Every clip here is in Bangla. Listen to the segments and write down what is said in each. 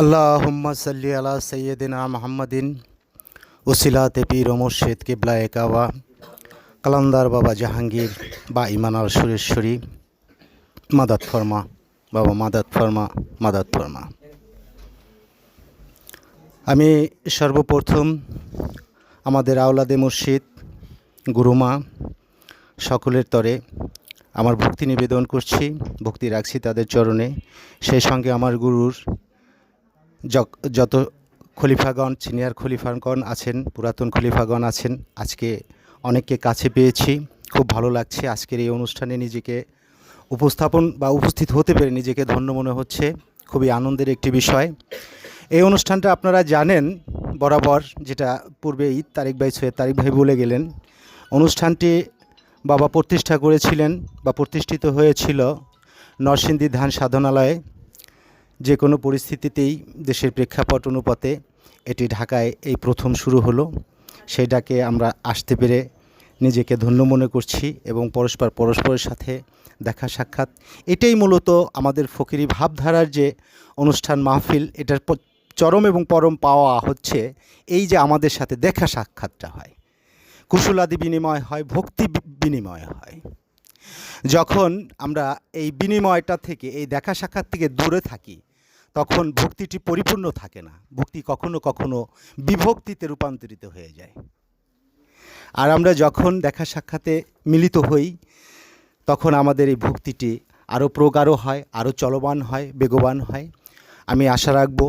আল্লাহুম্মা সাল্লি আলা সৈয়দিনা মোহাম্মদিন উসিলাতে পীর ও মুর্শিদ কিবলায়ে কাবা, কালান্দার বাবা জাহাঙ্গীর, বা ইমানার সুরেশ্বরী, মাদাত ফরমা, বাবা মাদাত ফরমা মাদাত ফরমা। আমি সর্বপ্রথম আমাদের আওলাদে মুর্শিদ, গুরুমা, সকলের তরে আমার ভক্তি নিবেদন করছি, ভক্তি রাখছি তাদের চরণে। সেই সঙ্গে আমার গুরুর যত খলিফাগণ, সিনিয়র খলিফাগণ আছেন, পুরাতন খলিফাগণ আছেন, আজকে অনেককে কাছে পেয়েছি। খুব ভালো লাগছে আজকের এই অনুষ্ঠানে নিজেকে উপস্থাপন বা উপস্থিত হতে পেরে নিজেকে ধন্য মনে হচ্ছে। খুবই আনন্দের একটি বিষয়। এই অনুষ্ঠানটা আপনারা জানেন বরাবর, যেটা পূর্বে ঈদ তারিক ভাই সৈয়দ তারিক ভাই বলে গেলেন। অনুষ্ঠানটি বাবা প্রতিষ্ঠা করেছিলেন বা প্রতিষ্ঠিত হয়েছিল নরসিংদী ধান সাধনালয়ে। যে কোনো পরিস্থিতিতেই দেশের প্রেক্ষাপট অনুপাতে এটি ঢাকায় এই প্রথম শুরু হলো। সেটাকে আমরা আসতে পেরে নিজেকে ধন্য মনে করছি এবং পরস্পর পরস্পরের সাথে দেখা সাক্ষাৎ। এটাই মূলত আমাদের ফকিরি ভাবধারার যে অনুষ্ঠান মাহফিল, এটার চরম এবং পরম পাওয়া হচ্ছে এই যে আমাদের সাথে দেখা সাক্ষাৎটা হয়। কুশলাদি বিনিময় হয়, ভক্তি বিনিময় হয়। যখন আমরা এই বিনিময়টা থেকে, এই দেখা সাক্ষাৎ থেকে দূরে থাকি তখন ভক্তিটি পরিপূর্ণ থাকে না। ভক্তি কখনো কখনো বিভক্তিতে রূপান্তরিত হয়ে যায়। আর আমরা যখন দেখা সাক্ষাতে মিলিত হই, তখন আমাদের এই ভক্তিটি আরও প্রগাঢ় হয় আরও চলমান হয়, বেগবান হয়। আমি আশা রাখব,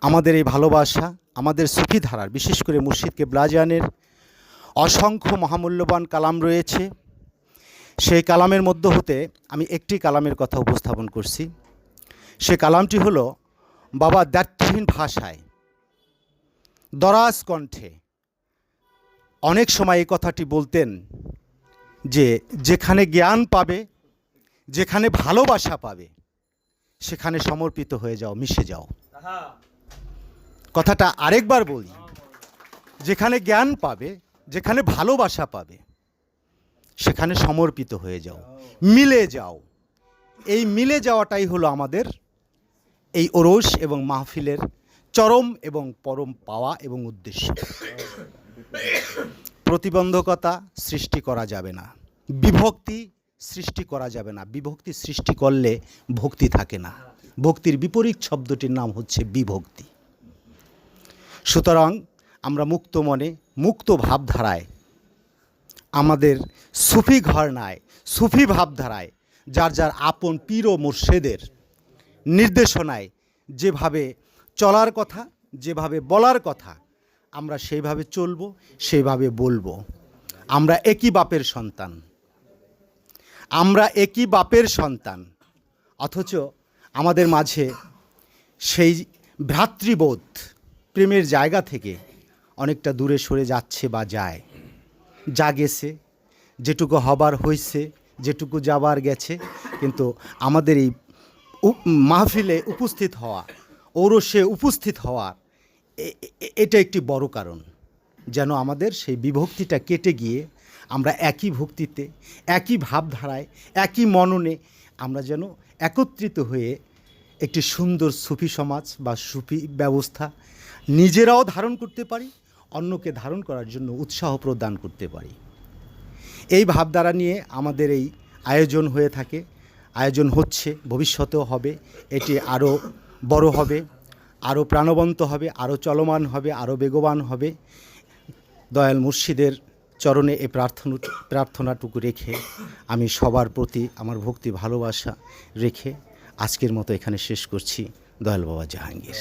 আমাদের এই ভালোবাসা, আমাদের সুফি ধারার, বিশেষ করে মুর্শিদকে ব্লাজানের অসংখ্য মহামূল্যবান কালাম রয়েছে। সেই কালামের মধ্য হতে আমি একটি কালামের কথা উপস্থাপন করছি। সে কালামটি হলো, বাবা দ্ব্যর্থহীন ভাষায় দরাজ কণ্ঠে অনেক সময় এই কথাটি বলতেন যে, যেখানে জ্ঞান পাবে, যেখানে ভালোবাসা পাবে, সেখানে সমর্পিত হয়ে যাও, মিশে যাও। কথাটা আরেকবার বলি, যেখানে জ্ঞান পাবে, যেখানে ভালোবাসা পাবে, সেখানে সমর্পিত হয়ে যাও, মিলে যাও। এই মিলে যাওয়াটাই হলো আমাদের এই ওরস এবং মাহফিলের চরম এবং পরম পাওয়া এবং উদ্দেশ্য। প্রতিবন্ধকতা সৃষ্টি করা যাবে না। বিভক্তি সৃষ্টি করা যাবে না। বিভক্তি সৃষ্টি করলে ভক্তি থাকে না। ভক্তির বিপরীত শব্দটির নাম হচ্ছে বিভক্তি। সুতরাং আমরা মুক্ত মনে, মুক্ত ভাবধারায়, আমাদের সুফি ঘর ঘরনায়, সুফি ভাবধারায়, যার যার আপন পীর ও মুর্শেদের নির্দেশনায় যেভাবে চলার কথা, যেভাবে বলার কথা, আমরা সেইভাবে চলবো, সেইভাবে বলব। আমরা একই বাপের সন্তান। আমরা একই বাপের সন্তান। অথচ আমাদের মাঝে সেই ভ্রাতৃবোধ প্রেমের জায়গা থেকে অনেকটা দূরে সরে যাচ্ছে বা যায়। যা গেছে যেটুকু হবার হয়েছে যেটুকু যাবার গেছে, কিন্তু আমাদের এই মাহফিলে উপস্থিত হওয়া ঔরসে উপস্থিত হওয়া এ- এ- এটা একটি বড় কারণ। যেন আমাদের সেই বিভক্তিটা কেটে গিয়ে আমরা একই ভক্তিতে, একই ভাবধারায়, একই মননে আমরা যেন একত্রিত হয়ে একটি সুন্দর সুফি সমাজ বা সুফি ব্যবস্থা নিজেরাও ধারণ করতে পারি, অন্যকে ধারণ করার জন্য উৎসাহ প্রদান করতে পারি। এই ভাবধারা নিয়ে আমাদের এই আয়োজন হয়ে থাকে। আয়োজন হচ্ছে, ভবিষ্যতেও হবে, এটি আরও বড় হবে, আরও প্রাণবন্ত হবে, আরও চলমান হবে, আরও বেগবান হবে। দয়াল মুর্শিদের চরণে এ প্রার্থনা, প্রার্থনাটুকু রেখে আমি সবার প্রতি আমার ভক্তি ভালোবাসা রেখে আজকের মতো এখানে শেষ করছি। দয়াল বাবা জাহাঙ্গীর।